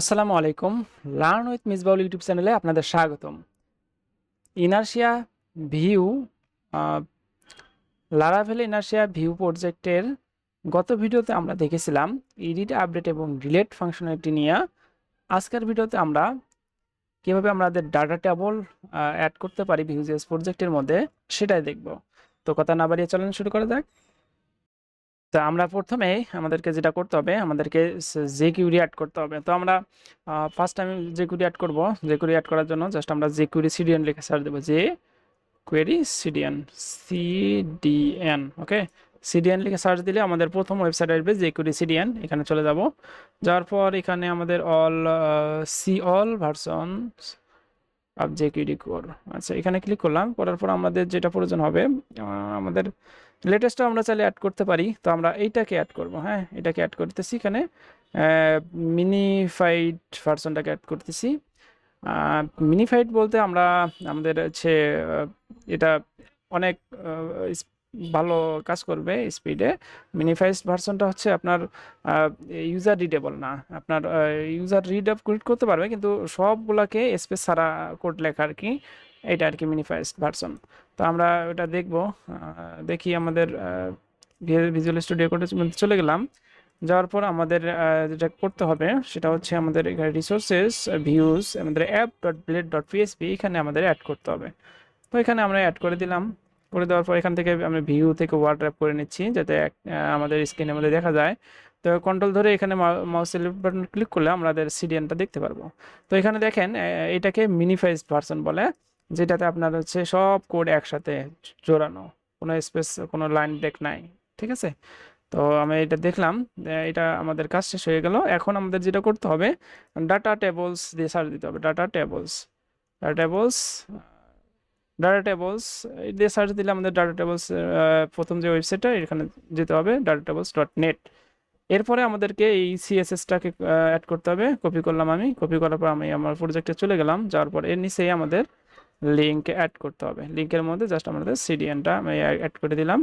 আসসালামু আলাইকুম। Learn with Misbaul YouTube চ্যানেলে আপনাদের স্বাগতম। Inertia view Laravel Inertia view প্রজেক্টের গত ভিডিওতে আমরা দেখেছিলাম এডিট আপডেট এবং ডিলেট ফাংশনালিটি নিয়ে। আজকের ভিডিওতে আমরা কীভাবে আমাদের ডাটা টেবল অ্যাড করতে পারি ভিউজেস প্রজেক্টের মধ্যে সেটাই দেখব। তো কথা না বাড়িয়ে চলেন শুরু করা যাক। তো আমরা প্রথমে আমাদেরকে যেটা করতে হবে, আমাদেরকে যে কিউরি অ্যাড করতে হবে। তো আমরা ফার্স্ট টাইম যে কুইরি অ্যাড করব। যে কুইরি অ্যাড করার জন্য জাস্ট আমরা যে কুইরি সিডিএন লিখে সার্চ দেবো। যে query CDN CDN okay CDN লিখে সার্চ দিলে আমাদের প্রথম ওয়েবসাইট আসবে যে কুইরি সিডিএন এখানে চলে যাব। যাওয়ার পর এখানে আমাদের all C all version of যে কিউরি কোর আচ্ছা এখানে ক্লিক করলাম। করার পর আমাদের যেটা প্রয়োজন হবে আমাদের লেটেস্টটা আমরা চাইলে অ্যাড করতে পারি। তো আমরা এইটাকে অ্যাড করব হ্যাঁ? এটাকে অ্যাড করতেছি এখানে। মিনিফাইড ভার্সনটাকে অ্যাড করতেছি। মিনিফাইড বলতে আমরা আমাদের হচ্ছে এটা অনেক ভালো কাজ করবে স্পিডে মিনিফাইড ভার্সনটা হচ্ছে আপনার ইউজার রিডেবল না। আপনার ইউজার রিড আপ করতে পারবে, কিন্তু সবগুলাকে স্পেস ছাড়া কোড লেখা আর কি। এটা আর কি মিনিফাইড ভার্সন তো আমরা ওটা দেখব দেখি আমাদের ভিজুয়াল স্টুডিও কোডে চলে গেলাম। যাওয়ার পর আমাদের যেটা করতে হবে সেটা হচ্ছে আমাদের এখানে রিসোর্সেস ভিউজ আমাদের app dot blade dot PHP এখানে আমাদের অ্যাড করতে হবে। তো এখানে আমরা অ্যাড করে দিলাম। করে দেওয়ার পর এখান থেকে আমরা ভিউ থেকে ওয়ার্ড র্যাপ করে নিচ্ছি যাতে আমাদের স্ক্রিনের মধ্যে দেখা যায়। তো কন্ট্রোল ধরে এখানে মাউসের বাটন ক্লিক করলে আমাদের সিডিএনটা দেখতে পারব। তো এখানে দেখেন এটাকে মিনিফাইজ ভার্সন বলে। যেটাতে আপনার হচ্ছে সব কোড একসাথে জোড়ানো। কোনো স্পেস কোনো লাইন ব্রেক নাই, ঠিক আছে? তো আমি এটা দেখলাম এটা আমাদের কাজ শেষ হয়ে গেল। এখন আমাদের যেটা করতে হবে ডাটা টেবলস দিয়ে সার্চ দিতে হবে। Data tables data tables data tables দিয়ে সার্চ দিলে আমাদের ডাটা টেবলস প্রথম যে ওয়েবসাইটটা এখানে যেতে হবে ডাটা টেবলস ডট নেট এরপরে আমাদেরকে এই সিএসএসটাকে অ্যাড করতে হবে। কপি করলাম আমি। কপি করার পর আমি আমার প্রজেক্টে চলে গেলাম। যাওয়ার পর এর নিচেই আমাদের লিঙ্ক অ্যাড করতে হবে। লিঙ্কের মধ্যে জাস্ট আমাদের সিডিএনটা আমি অ্যাড করে দিলাম।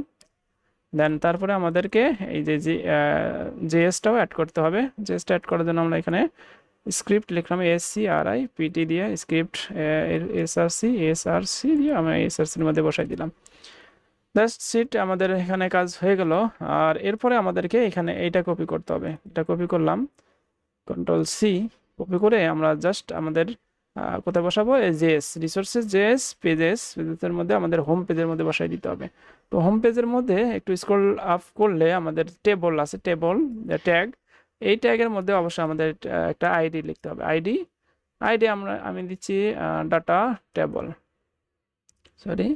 দেন তারপরে আমাদেরকে এই যে জি জেএসটাও অ্যাড করতে হবে। জেএসটা অ্যাড করার জন্য আমরা এখানে স্ক্রিপ্ট লিখলাম S C R I PT দিয়ে script S R C S R C দিয়ে আমরা এস আর সির মধ্যে বসাই দিলাম। জাস্ট সিট আমাদের এখানে কাজ হয়ে গেল। আর এরপরে আমাদেরকে এখানে এইটা কপি করতে হবে। এটা কপি করলাম। কন্ট্রোল সি কপি করে আমরা জাস্ট আমাদের কোথায় বসাবো? জেএস রিসোর্সেস জেএস পেজেস পেজেসের মধ্যে আমাদের হোম পেজের মধ্যে বসাই দিতে হবে। তো হোম পেজের মধ্যে একটু স্ক্রল আপ করলে আমাদের টেবল আছে টেবল ট্যাগ এই ট্যাগের মধ্যে অবশ্যই আমাদের একটা আইডি লিখতে হবে। আইডি আইডি আমরা, আমি দিচ্ছি data table sorry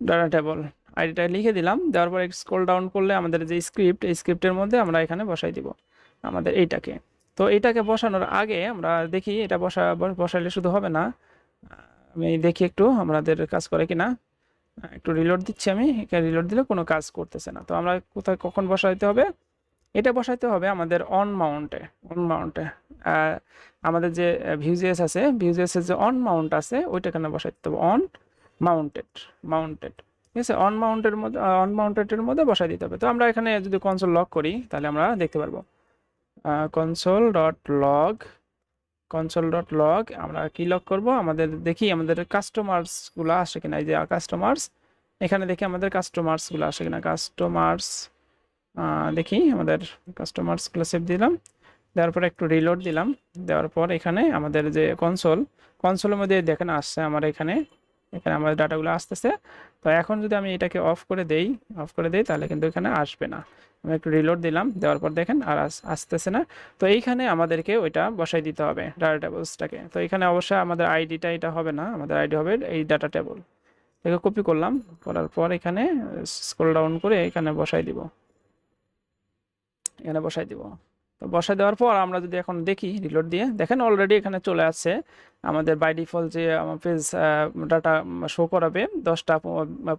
data table আইডিটা লিখে দিলাম। দেওয়ার পর স্ক্রল ডাউন করলে আমাদের যে স্ক্রিপ্ট এই স্ক্রিপ্টের মধ্যে আমরা এখানে বসাই দিব। আমাদের এইটাকে। তো এটাকে বসানোর আগে আমরা দেখি এটা বসা বসাইলে শুধু হবে না। আমি দেখি একটু আমাদের কাজ করে কিনা। একটু রিলোড দিচ্ছি আমি এখানে রিলোড দিলে কোনো কাজ করতেছে না। তো আমরা কোথায়, কখন বসাইতে হবে? এটা বসাইতে হবে আমাদের অন মাউন্টে অন মাউন্টে আমাদের যে ভিউজিএস আছে ভিউজিএসের যে অন মাউন্ট আছে ওইটা এখানে বসাইতে হবে অন মাউন্টেড মাউন্টেড ঠিক আছে? অন মাউন্টের মধ্যে অন মাউন্টেডের মধ্যে বসাই দিতে হবে। তো আমরা এখানে যদি কনসোল লক করি, তাহলে আমরা দেখতে পারব। Console dot log console dot log আমরা কি লগ করব? আমাদের দেখি আমাদের কাস্টমার্সগুলো আসে কিনা? এই যে কাস্টমার্স এখানে দেখি আমাদের কাস্টমার্সগুলো আসে কিনা? কাস্টমার্স দেখি আমাদের কাস্টমার্সগুলো সেভ দিলাম। দেওয়ার পর একটু রিলোড দিলাম। দেওয়ার পর এখানে আমাদের যে কনসোল কনসোলের মধ্যে দেখেন আসছে আমার এখানে এখানে আমাদের ডাটাগুলো আসতেছে। তো এখন যদি আমি এটাকে অফ করে দেই অফ করে দেই, তাহলে কিন্তু এখানে আসবে না। আমি একটু রিলোড দিলাম, দেওয়ার পর দেখেন আর আসতেছে না। তো এইখানে আমাদেরকে ওইটা বসাই দিতে হবে ডাটা টেবলসটাকে তো এখানে অবশ্যই আমাদের আইডিটা এটা হবে না, আমাদের আইডি হবে এই ডাটা টেবল এটাকে কপি করলাম, করার পর এখানে স্ক্রল ডাউন করে এখানে বসাই দিব। এখানে বসাই দিব। তো বসাই দেওয়ার পর আমরা যদি এখন দেখি রিলোড দিয়ে, দেখেন অলরেডি এখানে চলে আসছে। আমাদের বাই ডিফল্ট যে আমার পেজ ডাটা শো করাবে, দশটা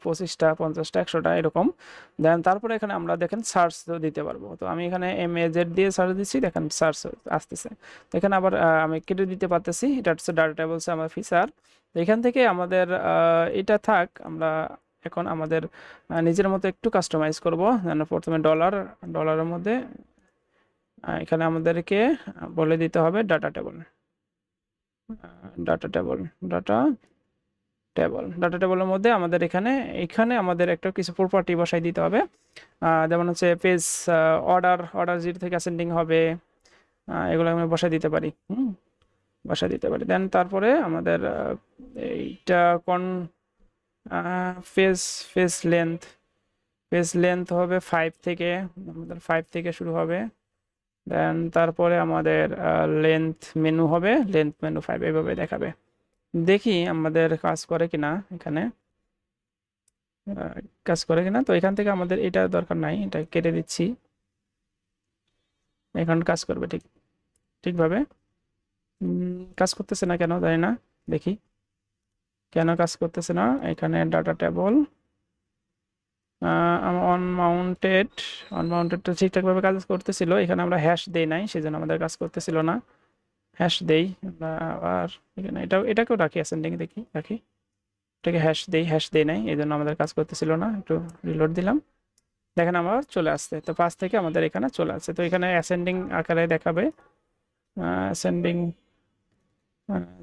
পঁচিশটা, পঞ্চাশটা, একশোটা, এরকম। দেন তারপরে এখানে আমরা দেখেন সার্চ দিতে পারব। তো আমি এখানে এম এ জেড দিয়ে সার্চ দিচ্ছি, দেখেন সার্চ আসতেছে। এখানে আবার আমি কেটে দিতে পারতেছি, এটা হচ্ছে ডাটা টেবলসে আমার ফিচার এখান থেকে আমাদের এটা থাক, আমরা এখন আমাদের নিজের মতো একটু কাস্টমাইজ করব। প্রথমে ডলার ডলারের মধ্যে এখানে আমাদেরকে বলে দিতে হবে data table data table data table data টেবলের মধ্যে আমাদের এখানে এখানে আমাদের একটা কিছু প্রপার্টি বসাই দিতে হবে। যেমন হচ্ছে পেজ অর্ডার অর্ডার জিরো থেকে অ্যাসেন্ডিং হবে। এগুলো আমি বসাই দিতে পারি। হুম, বসাই দিতে পারি। দেন তারপরে আমাদের এইটা কোন face face length face length হবে ফাইভ থেকে, আমাদের ফাইভ থেকে শুরু হবে। দেন তারপরে আমাদের লেন্থ মেনু হবে। লেন্থ মেনু ফাইভ এভাবে দেখাবে। দেখি আমাদের কাজ করে কিনা এখানে। কাজ করে কিনা। তো এখান থেকে আমাদের এটা দরকার নাই। এটা কেটে দিচ্ছি। এখন কাজ করবে ঠিক, ঠিকভাবে। কাজ করতেছে না কেন? জানি না। দেখি। কেন কাজ করতেছে না? এখানে ডাটা টেবল অনমাউন্টেড অনমাউন্টেডটা ঠিকঠাকভাবে কাজ করতেছিল, এখানে আমরা হ্যাশ দেই নাই, সেজন্য আমাদের কাজ করতেছিল না। হ্যাশ দেই, আমরা আবার এখানে এটা এটাকেও রাখি অ্যাসেন্ডিং দেখি, রাখি। এটাকে হ্যাশ দেই হ্যাশ দেই নাই এই জন্য আমাদের কাজ করতেছিল না, একটু রিলোড দিলাম। দেখেন আমার চলে আসছে, তো পাঁচ থেকে আমাদের এখানে চলে আসছে, তো এখানে অ্যাসেন্ডিং আকারে দেখাবে। অ্যাসেন্ডিং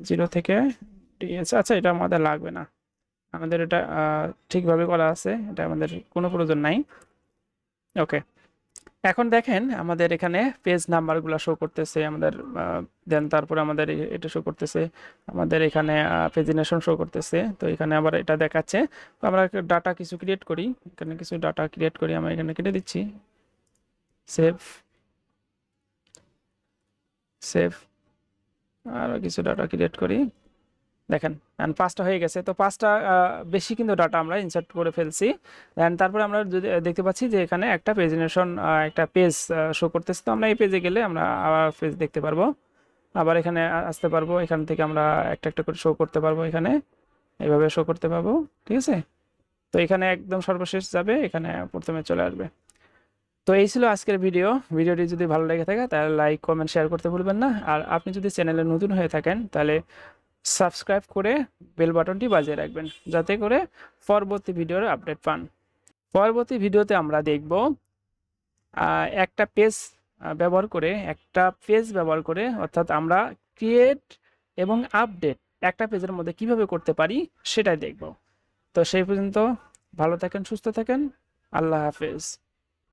জিরো থেকে ডিএস আচ্ছা এটা আমাদের লাগবে না। আমাদের এটা ঠিকভাবে করা আছে, এটা আমাদের কোনো প্রয়োজন নাই। ওকে এখন দেখেন আমাদের এখানে পেজ নাম্বারগুলো শো করতেছে, আমাদের দেন তারপরে আমাদের এটা শো করতেছে, আমাদের এখানে প্রেজেন্টেশন শো করতেছে, তো এখানে আবার এটা দেখাচ্ছে। তো আমরা ডাটা কিছু ক্রিয়েট করি, এখানে কিছু ডাটা ক্রিয়েট করি, আমরা এখানে কেটে দিচ্ছি। সেভ সেভ আরও কিছু ডাটা ক্রিয়েট করি। দেখেন, and পাঁচটা হয়ে গেছে। তো পাঁচটা বেশি কিন্তু ডাটা আমরা ইনসার্ট করে ফেলছি। দেন তারপরে আমরা যদি দেখতে পাচ্ছি যে এখানে একটা প্রেজেন্টেশন একটা পেজ শো করতেছে। তো আমরা এই পেজে গেলে আমরা আবার পেজ দেখতে পারব। আবার এখানে আসতে পারব। এখান থেকে আমরা একটা একটা করে শো করতে পারব এখানে। এইভাবে শো করতে পারব, ঠিক আছে? তো এখানে একদম সর্বশেষ যাবে, এখানে প্রথমে চলে আসবে। তো এই ছিল আজকের ভিডিও ভিডিওটি যদি ভালো লেগে থাকে, তাহলে লাইক কমেন্ট শেয়ার করতে ভুলবেন না। আর আপনি যদি চ্যানেলে নতুন হয়ে থাকেন, তাহলে সাবস্ক্রাইব করে বেল বাটনটি বাজিয়ে রাখবেন, যাতে করে পরবর্তী ভিডিওর আপডেট পান। পরবর্তী ভিডিওতে আমরা দেখব একটা পেজ ব্যবহার করে, একটা পেজ ব্যবহার করে, অর্থাৎ আমরা ক্রিয়েট এবং আপডেট একটা পেজের মধ্যে কীভাবে করতে পারি সেটাই দেখব। তো সেই পর্যন্ত ভালো থাকেন, সুস্থ থাকেন, আল্লাহ হাফেজ।